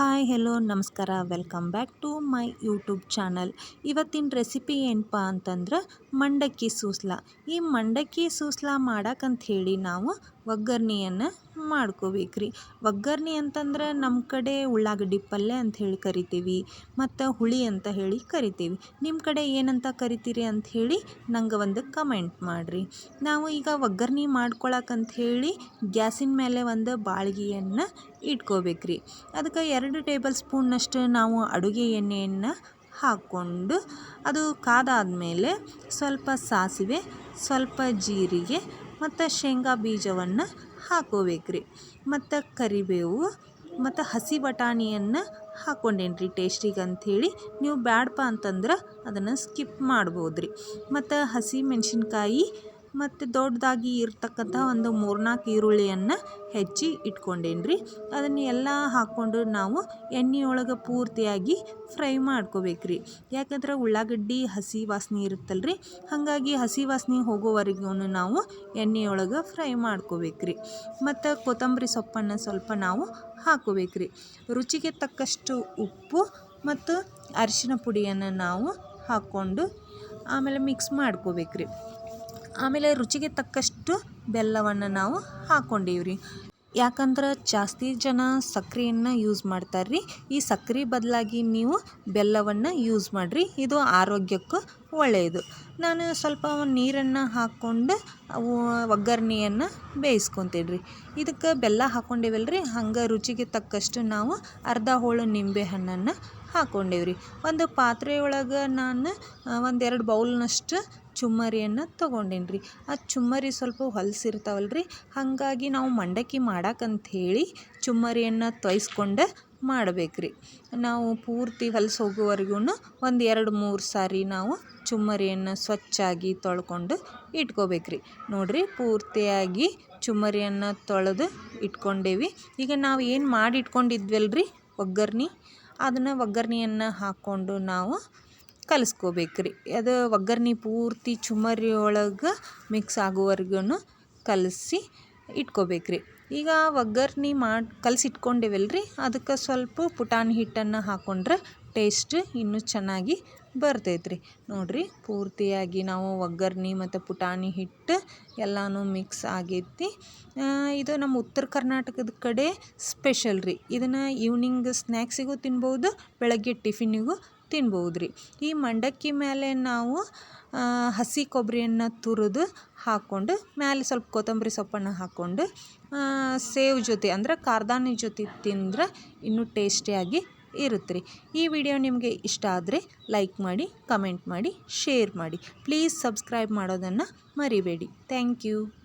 Hi hello ನಮಸ್ಕಾರ. Welcome back to my YouTube channel ಇವತ್ತಿನ recipe ಏನಪ್ಪ ಅಂತಂದ್ರೆ ಮಂಡಕ್ಕಿ ಸೂಸ್ಲ. ಈ ಮಂಡಕ್ಕಿ ಸೂಸ್ಲ ಮಾಡೋಕ್ಕಂಥೇಳಿ ನಾವು ಒಗ್ಗರ್ಣೆಯನ್ನು ಮಾಡ್ಕೋಬೇಕ್ರಿ. ಒಗ್ಗರ್ಣೆ ಅಂತಂದ್ರೆ ನಮ್ಮ ಕಡೆ ಉಳ್ಳಾಗಡ್ಡಿ ಪಲ್ಯ ಅಂತ ಹೇಳಿ ಕರಿತೀವಿ, ಮತ್ತು ಹುಳಿ ಅಂತ ಹೇಳಿ ಕರಿತೀವಿ. ನಿಮ್ಮ ಕಡೆ ಏನಂತ ಕರಿತೀರಿ ಅಂತ ಹೇಳಿ ನಂಗೆ ಒಂದು ಕಮೆಂಟ್ ಮಾಡಿರಿ. ನಾವು ಈಗ ಒಗ್ಗರ್ಣೆ ಮಾಡ್ಕೊಳಕಂತ ಹೇಳಿ ಗ್ಯಾಸಿನ ಮೇಲೆ ಒಂದು ಬಾಳ್ಗಿಯನ್ನು ಇಟ್ಕೋಬೇಕ್ರಿ. ಅದಕ್ಕೆ ಎರಡು ಟೇಬಲ್ ಸ್ಪೂನ್ನಷ್ಟು ನಾವು ಅಡುಗೆ ಎಣ್ಣೆಯನ್ನು ಹಾಕ್ಕೊಂಡು ಅದು ಕಾದಾದಮೇಲೆ ಸ್ವಲ್ಪ ಸಾಸಿವೆ, ಸ್ವಲ್ಪ ಜೀರಿಗೆ ಮತ್ತು ಶೇಂಗಾ ಬೀಜವನ್ನು ಹಾಕೋಬೇಕ್ರಿ. ಮತ್ತು ಕರಿಬೇವು, ಮತ್ತು ಹಸಿ ಬಟಾಣಿಯನ್ನು ಹಾಕ್ಕೊಂಡೇನ್ರಿ ಟೇಸ್ಟಿಗೆ ಅಂಥೇಳಿ ನೀವು ಬ್ಯಾಡಪ್ಪ ಅಂತಂದ್ರೆ ಅದನ್ನು ಸ್ಕಿಪ್ ಮಾಡ್ಬೋದು ರೀ ಮತ್ತು ಹಸಿ ಮೆಣಸಿನ್ಕಾಯಿ ಮತ್ತು ದೊಡ್ಡದಾಗಿ ಇರ್ತಕ್ಕಂಥ ಒಂದು ಮೂರ್ನಾಲ್ಕು ಈರುಳ್ಳಿಯನ್ನು ಹೆಚ್ಚಿ ಇಟ್ಕೊಂಡೇನಿ ರೀ ಅದನ್ನು ಎಲ್ಲ ಹಾಕ್ಕೊಂಡು ನಾವು ಎಣ್ಣೆಯೊಳಗೆ ಪೂರ್ತಿಯಾಗಿ ಫ್ರೈ ಮಾಡ್ಕೋಬೇಕ್ರಿ. ಯಾಕಂದ್ರೆ ಉಳ್ಳಾಗಡ್ಡಿ, ಹಸಿ ವಾಸನೆ ಇರುತ್ತಲ್ಲ ರೀ ಹಾಗಾಗಿ ಹಸಿ ವಾಸನೆ ಹೋಗೋವರೆಗೂ ನಾವು ಎಣ್ಣೆಯೊಳಗೆ ಫ್ರೈ ಮಾಡ್ಕೋಬೇಕ್ರಿ. ಮತ್ತು ಕೊತ್ತಂಬರಿ ಸೊಪ್ಪನ್ನು ಸ್ವಲ್ಪ ನಾವು ಹಾಕೋಬೇಕ್ರಿ. ರುಚಿಗೆ ತಕ್ಕಷ್ಟು ಉಪ್ಪು ಮತ್ತು ಅರಿಶಿನ ಪುಡಿಯನ್ನು ನಾವು ಹಾಕ್ಕೊಂಡು ಆಮೇಲೆ ಮಿಕ್ಸ್ ಮಾಡ್ಕೋಬೇಕ್ರಿ. ಆಮೇಲೆ ರುಚಿಗೆ ತಕ್ಕಷ್ಟು ಬೆಲ್ಲವನ್ನು ನಾವು ಹಾಕ್ಕೊಂಡೀವ್ರಿ ಯಾಕಂದ್ರೆ ಜಾಸ್ತಿ ಜನ ಸಕ್ಕರೆಯನ್ನು ಯೂಸ್ ಮಾಡ್ತಾರೆ ರೀ ಈ ಸಕ್ಕರೆ ಬದಲಾಗಿ ನೀವು ಬೆಲ್ಲವನ್ನು ಯೂಸ್ ಮಾಡಿರಿ. ಇದು ಆರೋಗ್ಯಕ್ಕೂ ಒಳ್ಳೆಯದು ನಾನು ಸ್ವಲ್ಪ ನೀರನ್ನು ಹಾಕ್ಕೊಂಡು ಅವು ಒಗ್ಗರಣೆಯನ್ನು ಬೇಯಿಸ್ಕೊತೀನಿ ರೀ ಇದಕ್ಕೆ ಬೆಲ್ಲ ಹಾಕ್ಕೊಂಡೇವಲ್ಲ ರೀ ಹಂಗೆ ರುಚಿಗೆ ತಕ್ಕಷ್ಟು ನಾವು ಅರ್ಧ ಹೋಳು ನಿಂಬೆ ಹಣ್ಣನ್ನು ಹಾಕ್ಕೊಂಡೇವ್ರಿ ಒಂದು ಪಾತ್ರೆ ಒಳಗೆ ನಾನು ಒಂದೆರಡು ಬೌಲ್ನಷ್ಟು ಚುಮ್ಮರಿಯನ್ನು ತೊಗೊಂಡೇನಿ ರೀ ಆ ಚುಮ್ಮರಿ ಸ್ವಲ್ಪ ಹೊಲಸಿರ್ತಾವಲ್ಲ ರೀ ಹಾಗಾಗಿ ನಾವು ಮಂಡಕ್ಕಿ ಹೇಳಿ ಚುಮ್ಮರಿಯನ್ನು ತೊಯ್ಸ್ಕೊಂಡು ಮಾಡ್ಬೇಕ್ರಿ. ನಾವು ಪೂರ್ತಿ ಹೊಲ್ಸು ಹೋಗುವವರೆಗೂ ಒಂದು ಎರಡು ಮೂರು ಸಾರಿ ನಾವು ಚುಮ್ಮರಿಯನ್ನು ಸ್ವಚ್ಛಾಗಿ ತೊಳ್ಕೊಂಡು ಇಟ್ಕೋಬೇಕ್ರಿ. ನೋಡಿರಿ, ಪೂರ್ತಿಯಾಗಿ ಚುಮ್ಮರಿಯನ್ನು ತೊಳೆದು ಇಟ್ಕೊಂಡೇವಿ. ಈಗ ನಾವು ಏನು ಮಾಡಿ ರೀ ಒಗ್ಗರ್ಣೆ? ಅದನ್ನು ಒಗ್ಗರ್ಣೆಯನ್ನು ಹಾಕ್ಕೊಂಡು ನಾವು ಕಲಿಸ್ಕೋಬೇಕ್ರಿ. ಅದು ಒಗ್ಗರ್ಣೆ ಪೂರ್ತಿ ಚುಮರಿ ಒಳಗೆ ಮಿಕ್ಸ್ ಆಗೋವರೆಗೂ ಕಲಸಿ ಇಟ್ಕೋಬೇಕ್ರಿ. ಈಗ ಒಗ್ಗರ್ಣೆ ಮಾಡಿ ಕಲಸಿ ಇಟ್ಕೊಂಡೇವಲ್ಲ ಅದಕ್ಕೆ ಸ್ವಲ್ಪ ಪುಟಾಣಿ ಹಿಟ್ಟನ್ನು ಹಾಕ್ಕೊಂಡ್ರೆ ಟೇಸ್ಟ್ ಇನ್ನೂ ಚೆನ್ನಾಗಿ ಬರ್ತೈತೆ ರೀ ನೋಡಿರಿ, ಪೂರ್ತಿಯಾಗಿ ನಾವು ಒಗ್ಗರ್ಣೆ ಮತ್ತು ಪುಟಾಣಿ ಹಿಟ್ಟು ಎಲ್ಲನೂ ಮಿಕ್ಸ್ ಆಗೈತಿ. ಇದು ನಮ್ಮ ಉತ್ತರ ಕರ್ನಾಟಕದ ಕಡೆ ಸ್ಪೆಷಲ್ ರೀ. ಇದನ್ನು ಈವ್ನಿಂಗ್ ಸ್ನ್ಯಾಕ್ಸಿಗೂ ತಿನ್ಬೋದು, ಬೆಳಗ್ಗೆ ಟಿಫಿನಿಗೂ ತಿನ್ಬೋದು ರೀ ಈ ಮಂಡಕ್ಕಿ ಮೇಲೆ ನಾವು ಹಸಿ ಕೊಬ್ಬರಿಯನ್ನು ತುರಿದು ಹಾಕ್ಕೊಂಡು ಮೇಲೆ ಸ್ವಲ್ಪ ಕೊತ್ತಂಬರಿ ಸೊಪ್ಪನ್ನು ಹಾಕ್ಕೊಂಡು ಸೇವ್ ಜೊತೆ ಅಂದ್ರೆ ಕಾರ್ದಾನಿ ಜೊತೆ ತಿಂದ್ರೆ ಇನ್ನೂ ಟೇಸ್ಟಿಯಾಗಿ ಇರುತ್ತೆ ಈ ವಿಡಿಯೋ ನಿಮಗೆ ಇಷ್ಟ ಆದರೆ ಲೈಕ್ ಮಾಡಿ, ಕಮೆಂಟ್ ಮಾಡಿ, ಶೇರ್ ಮಾಡಿ. ಪ್ಲೀಸ್ ಸಬ್ಸ್ಕ್ರೈಬ್ ಮಾಡೋದನ್ನು ಮರಿಬೇಡಿ. Thank you.